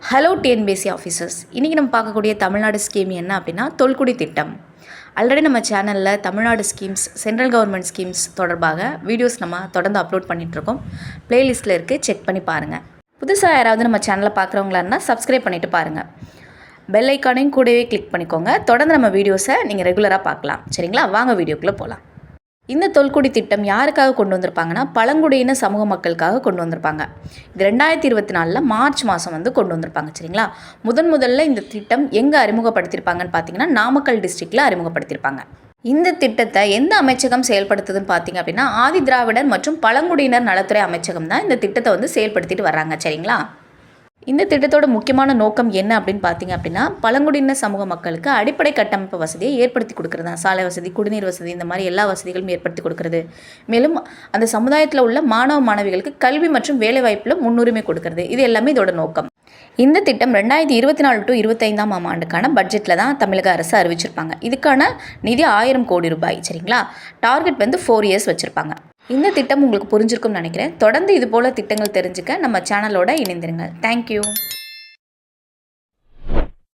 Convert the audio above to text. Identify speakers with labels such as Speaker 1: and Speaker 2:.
Speaker 1: Hello TNPSC officers இன்றைக்கி நம்ம பார்க்கக்கூடிய தமிழ்நாடு ஸ்கீம் என்ன அப்படின்னா தொல்குடி திட்டம். ஆல்ரெடி நம்ம சேனலில் Tamil Nadu schemes central government schemes தொடர்பாக வீடியோஸ் நம்ம தொடர்ந்து அப்லோட் பண்ணிகிட்ருக்கோம் ப்ளேலிஸ்ட்டில் இருக்குது செக் பண்ணி பாருங்கள் புதுசாக யாராவது நம்ம சேனலை பார்க்குறவங்களா இருந்தால் சப்ஸ்கிரைப் பண்ணிவிட்டு பாருங்கள் பெல் ஐக்கானையும் கூடவே கிளிக் பண்ணிக்கோங்க. தொடர்ந்து நம்ம வீடியோஸை நீங்கள் ரெகுலராக பார்க்கலாம். சரிங்களா? வாங்க வீடியோக்குள்ளே போகலாம் இந்த தொல்குடி திட்டம் யாருக்காக கொண்டு வந்திருப்பாங்கன்னா பழங்குடியின சமூக மக்களுக்காக கொண்டு வந்திருப்பாங்க. இது ரெண்டாயிரத்தி இருபத்தி நாலில் மார்ச் மாதம் வந்து கொண்டு வந்திருப்பாங்க சரிங்களா? முதன் முதல்ல இந்த திட்டம் எங்கே அறிமுகப்படுத்தியிருப்பாங்கன்னு பார்த்தீங்கன்னா நாமக்கல் டிஸ்ட்ரிக்டில் அறிமுகப்படுத்தியிருப்பாங்க. இந்த திட்டத்தை எந்த அமைச்சகம் செயல்படுத்துதுன்னு பார்த்தீங்க அப்படின்னா ஆதி திராவிடர் மற்றும் பழங்குடியினர் நலத்துறை அமைச்சகம் தான் இந்த திட்டத்தை வந்து செயல்படுத்திட்டு வர்றாங்க சரிங்களா? இந்த திட்டத்தோட முக்கியமான நோக்கம் என்ன அப்படின்னு பார்த்தீங்க அப்படின்னா பழங்குடியின சமூக மக்களுக்கு அடிப்படை கட்டமைப்பு வசதியை ஏற்படுத்தி கொடுக்குறது தான் சாலை வசதி குடிநீர் வசதி இந்த மாதிரி எல்லா வசதிகளும் ஏற்படுத்தி கொடுக்குறது. மேலும் அந்த சமுதாயத்தில் உள்ள மாணவ மாணவிகளுக்கு கல்வி மற்றும் வேலைவாய்ப்பில் முன்னுரிமை கொடுக்கறது. இது எல்லாமே இதோட நோக்கம். இந்த திட்டம் ரெண்டாயிரத்தி இருபத்தி நாலு டு இருபத்தைந்தாம் ஆம் ஆண்டுக்கான பட்ஜெட்டில் தான் தமிழக அரசு அறிவிச்சிருப்பாங்க. இதுக்கான நிதி ஆயிரம் கோடி ரூபாய் சரிங்களா? டார்கெட் வந்து ஃபோர் இயர்ஸ் வச்சுருப்பாங்க. இந்த திட்டம் உங்களுக்கு புரிஞ்சிருக்கும்னு நினைக்கிறேன். தொடர்ந்து இது போல் திட்டங்கள் தெரிஞ்சுக்க நம்ம சேனலோட இணைந்திருங்க தேங்க்யூ